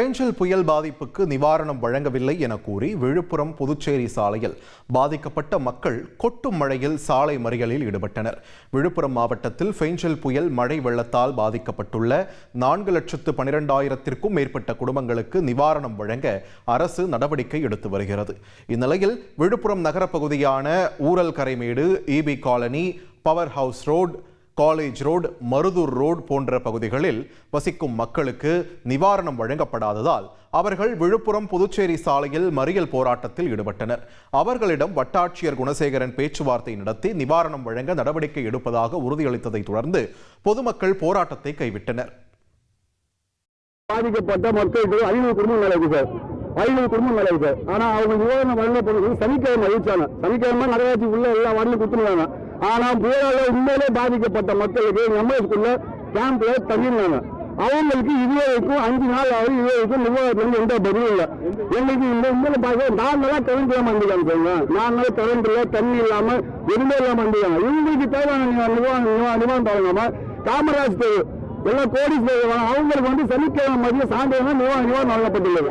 பெஞ்சல் புயல் பாதிப்புக்கு நிவாரணம் வழங்கவில்லை என கூறி விழுப்புரம் புதுச்சேரி சாலையில் பாதிக்கப்பட்ட மக்கள் கொட்டும் மழையில் சாலை மறியலில் ஈடுபட்டனர். விழுப்புரம் மாவட்டத்தில் பெஞ்சல் புயல் மழை வெள்ளத்தால் பாதிக்கப்பட்டுள்ள நான்கு லட்சத்து பனிரெண்டாயிரத்திற்கும் மேற்பட்ட குடும்பங்களுக்கு நிவாரணம் வழங்க அரசு நடவடிக்கை எடுத்து வருகிறது. இந்நிலையில் விழுப்புரம் நகரப்பகுதியான ஊரல் Karaimedu EB colony power house road college road Maruthur road போன்ற பகுதிகளில் வசிக்கும் மக்களுக்கு நிவாரணம் வழங்கப்படாததால் அவர்கள் விழுப்புரம் புதுச்சேரி சாலையில் மறியல் போராட்டத்தில் ஈடுபட்டனர். அவர்களிடம் வட்டாட்சியர் குணசேகரன் பேச்சுவார்த்தை நடத்தி நிவாரணம் வழங்க நடவடிக்கை எடுப்பதாக உறுதியளித்ததை தொடர்ந்து பொதுமக்கள் போராட்டத்தை கைவிட்டனர். பாதிக்கப்பட்ட மக்களுக்கு ஐநூறு குடும்பம் மேல இருக்கு சார். ஐநூறு குடும்பம் மேல இருக்கு ஆனா அவங்க நிவாரணம் வழங்கப்படுறது சனிக்கிழமை அறிவிச்சாங்க சனிக்கிழமை நகராட்சி உள்ள எல்லா வார்டிலும் கொடுத்துருவாங்க ஆனா புயலால உண்மையிலே பாதிக்கப்பட்ட மக்களுக்கு எம்எஸ்குள்ள கேம்ப்ல தங்கியிருந்தாங்க. அவங்களுக்கு இதுவரைக்கும் அஞ்சு நாள் ஆகுது இதுவரைக்கும் நிர்வாகத்துல எந்த பதிலும் இல்லை. எங்களுக்கு இந்த உண்மையில பார்க்க நாலு நாளா கரண்ட் இல்லாம வந்துருக்காங்க சொல்லுங்க நாலு நாள் கரண்ட் இல்ல தண்ணி இல்லாம எதுவுமே இல்லாம வந்துருக்காங்க இவங்களுக்கு தேவையான நிவா- நிவாரணம் நிவா- காமராஜ் தேவை எல்லாம் கோடி அவங்களுக்கு வந்து சனிக்கிழமை மதியம் சாயந்தரம் நிவாரணம் நிவாரணம் வழங்கப்பட்டுள்ளது.